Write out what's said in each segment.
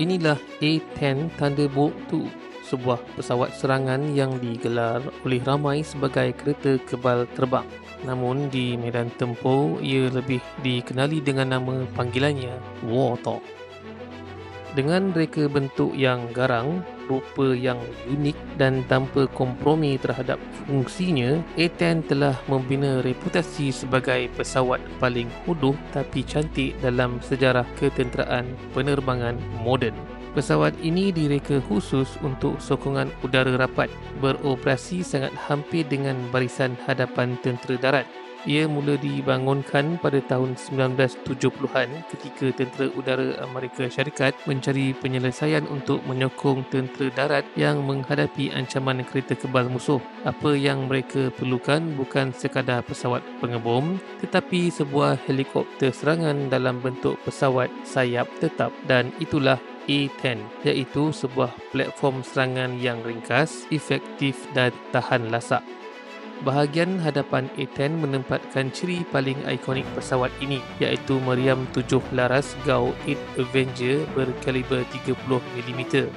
Inilah A-10 Thunderbolt 2, sebuah pesawat serangan yang digelar oleh ramai sebagai kereta kebal terbang. Namun di medan tempur, ia lebih dikenali dengan nama panggilannya Warthog. Dengan reka bentuk yang garang, rupa yang unik dan tanpa kompromi terhadap fungsinya, A-10 telah membina reputasi sebagai pesawat paling hodoh tapi cantik dalam sejarah ketenteraan penerbangan moden. Pesawat ini direka khusus untuk sokongan udara rapat, beroperasi sangat hampir dengan barisan hadapan tentera darat ia mula dibangunkan pada tahun 1970-an ketika Tentera Udara Amerika Syarikat mencari penyelesaian untuk menyokong tentera darat yang menghadapi ancaman kereta kebal musuh. Apa yang mereka perlukan bukan sekadar pesawat pengebom tetapi sebuah helikopter serangan dalam bentuk pesawat sayap tetap dan itulah A-10 iaitu sebuah platform serangan yang ringkas, efektif dan tahan lasak. Bahagian hadapan A-10 menempatkan ciri paling ikonik pesawat ini iaitu meriam 7 laras GAU 8 Avenger berkaliber 30mm.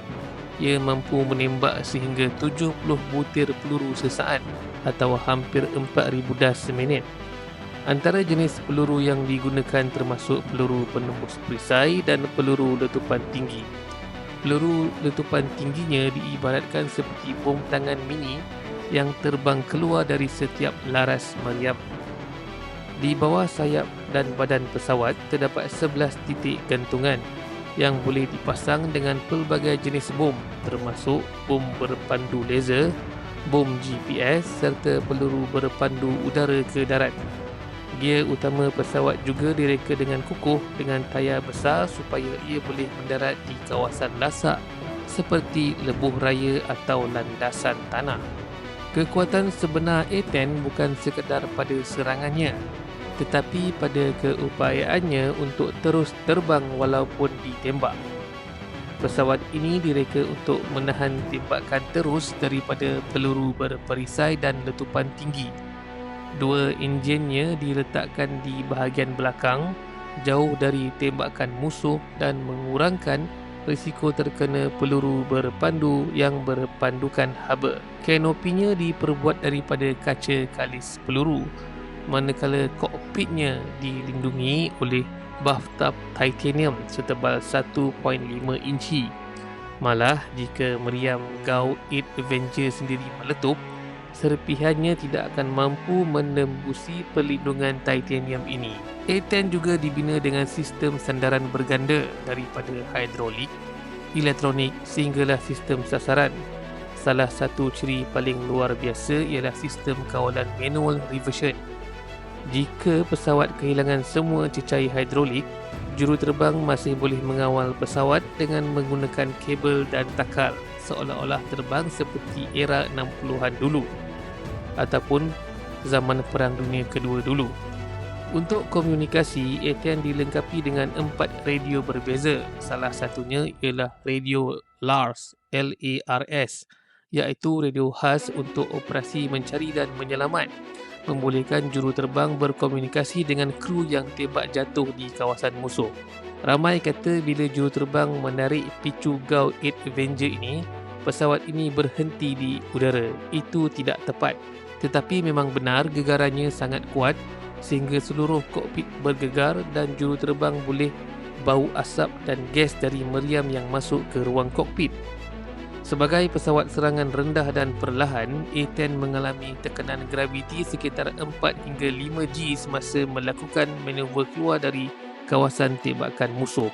Ia mampu menembak sehingga 70 butir peluru sesaat atau hampir 4000 das seminit. Antara jenis peluru yang digunakan termasuk peluru penembus perisai dan peluru letupan tinggi. Peluru letupan tingginya diibaratkan seperti bom tangan mini yang terbang keluar dari setiap laras meriam. Di bawah sayap dan badan pesawat terdapat 11 titik gantungan yang boleh dipasang dengan pelbagai jenis bom termasuk bom berpandu laser, bom GPS serta peluru berpandu udara ke darat. Gear utama pesawat juga direka dengan kukuh dengan tayar besar supaya ia boleh mendarat di kawasan lasak seperti lebuh raya atau landasan tanah. Kekuatan sebenar A-10 bukan sekadar pada serangannya tetapi pada keupayaannya untuk terus terbang walaupun ditembak. Pesawat ini direka untuk menahan tembakan terus daripada peluru berperisai dan letupan tinggi. Dua enjinnya diletakkan di bahagian belakang jauh dari tembakan musuh dan mengurangkan risiko terkena peluru berpandu yang berpandukan haba. Kanopinya diperbuat daripada kaca kalis peluru manakala kokpitnya dilindungi oleh bathtub titanium setebal 1.5 inci. Malah jika meriam GAU 8 Avenger sendiri meletup, serpihannya tidak akan mampu menembusi perlindungan titanium ini. A10 juga dibina dengan sistem sandaran berganda daripada hidrolik, elektronik sehinggalah sistem sasaran. Salah satu ciri paling luar biasa ialah sistem kawalan manual reversion. Jika pesawat kehilangan semua cecair hidrolik, juruterbang masih boleh mengawal pesawat dengan menggunakan kabel dan takal seolah-olah terbang seperti era 60-an dulu ataupun zaman Perang Dunia Kedua dulu. Untuk komunikasi, ATN dilengkapi dengan empat radio berbeza. Salah satunya ialah radio LARS, L-A-R-S, iaitu radio khas untuk operasi mencari dan menyelamat. Membolehkan juruterbang berkomunikasi dengan kru yang tembak jatuh di kawasan musuh. Ramai kata bila juruterbang menarik picu GAU 8 Avenger ini, pesawat ini berhenti di udara. Itu tidak tepat. Tetapi memang benar gegarannya sangat kuat sehingga seluruh kokpit bergegar dan juruterbang boleh bau asap dan gas dari meriam yang masuk ke ruang kokpit. Sebagai pesawat serangan rendah dan perlahan, A-10 mengalami tekanan graviti sekitar 4 hingga 5 G semasa melakukan manuver keluar dari kawasan tembakan musuh.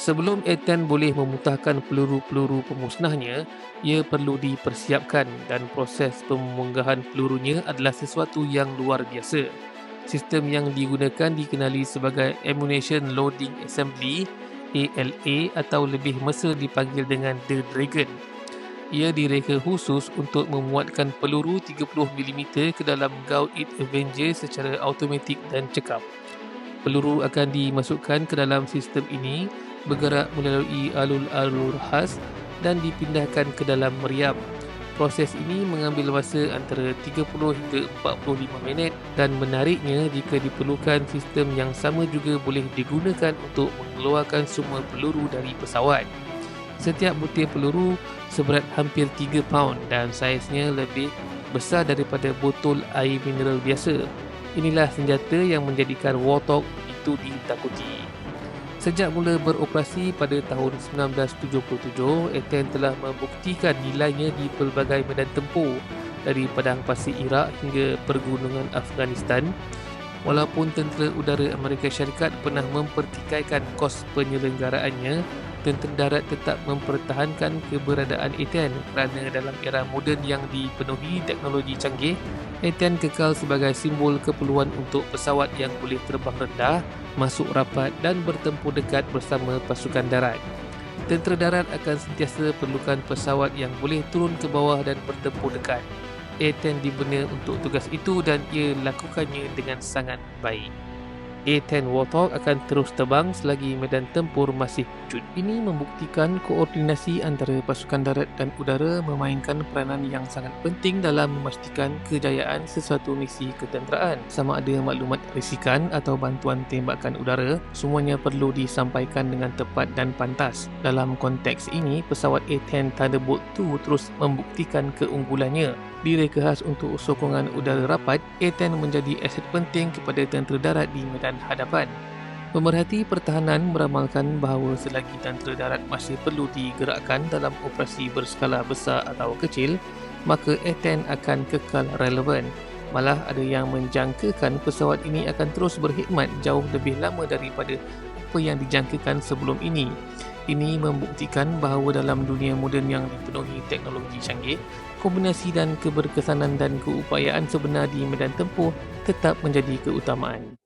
Sebelum A-10 boleh memutahkan peluru-peluru pemusnahnya, ia perlu dipersiapkan dan proses pemunggahan pelurunya adalah sesuatu yang luar biasa. Sistem yang digunakan dikenali sebagai Ammunition Loading Assembly ALA atau lebih mesra dipanggil dengan The Dragon. Ia direka khusus untuk memuatkan peluru 30mm ke dalam GAU 8 Avenger secara automatik dan cekap. Peluru akan dimasukkan ke dalam sistem ini bergerak melalui alur-alur khas dan dipindahkan ke dalam meriam. Proses ini mengambil masa antara 30 hingga 45 minit dan menariknya jika diperlukan sistem yang sama juga boleh digunakan untuk mengeluarkan semua peluru dari pesawat. Setiap butir peluru seberat hampir 3 pound dan saiznya lebih besar daripada botol air mineral biasa. Inilah senjata yang menjadikan Warthog itu ditakuti. Sejak mula beroperasi pada tahun 1977, A-10 telah membuktikan nilainya di pelbagai medan tempur dari padang pasir Iraq hingga pergunungan Afghanistan. Walaupun tentera udara Amerika Syarikat pernah mempertikaikan kos penyelenggaraannya, tentera darat tetap mempertahankan keberadaan A-10 kerana dalam era moden yang dipenuhi teknologi canggih, A-10 kekal sebagai simbol keperluan untuk pesawat yang boleh terbang rendah masuk rapat dan bertempur dekat bersama pasukan darat. Tentera darat akan sentiasa perlukan pesawat yang boleh turun ke bawah dan bertempur dekat. A-10 dibina untuk tugas itu dan ia lakukannya dengan sangat baik. A-10 Warthog akan terus terbang selagi medan tempur masih wujud. Ini membuktikan koordinasi antara pasukan darat dan udara memainkan peranan yang sangat penting dalam memastikan kejayaan sesuatu misi ketenteraan. Sama ada maklumat risikan atau bantuan tembakan udara, semuanya perlu disampaikan dengan tepat dan pantas. Dalam konteks ini, pesawat A-10 Thunderbolt 2 terus membuktikan keunggulannya direka khas untuk sokongan udara rapat, A-10 menjadi aset penting kepada tentera darat di medan hadapan. Pemerhati pertahanan meramalkan bahawa selagi tentera darat masih perlu digerakkan dalam operasi berskala besar atau kecil, maka A-10 akan kekal relevan. Malah ada yang menjangkakan pesawat ini akan terus berkhidmat jauh lebih lama daripada apa yang dijangkakan sebelum ini. Ini membuktikan bahawa dalam dunia moden yang dipenuhi teknologi canggih, kombinasi dan keberkesanan dan keupayaan sebenar di medan tempur tetap menjadi keutamaan.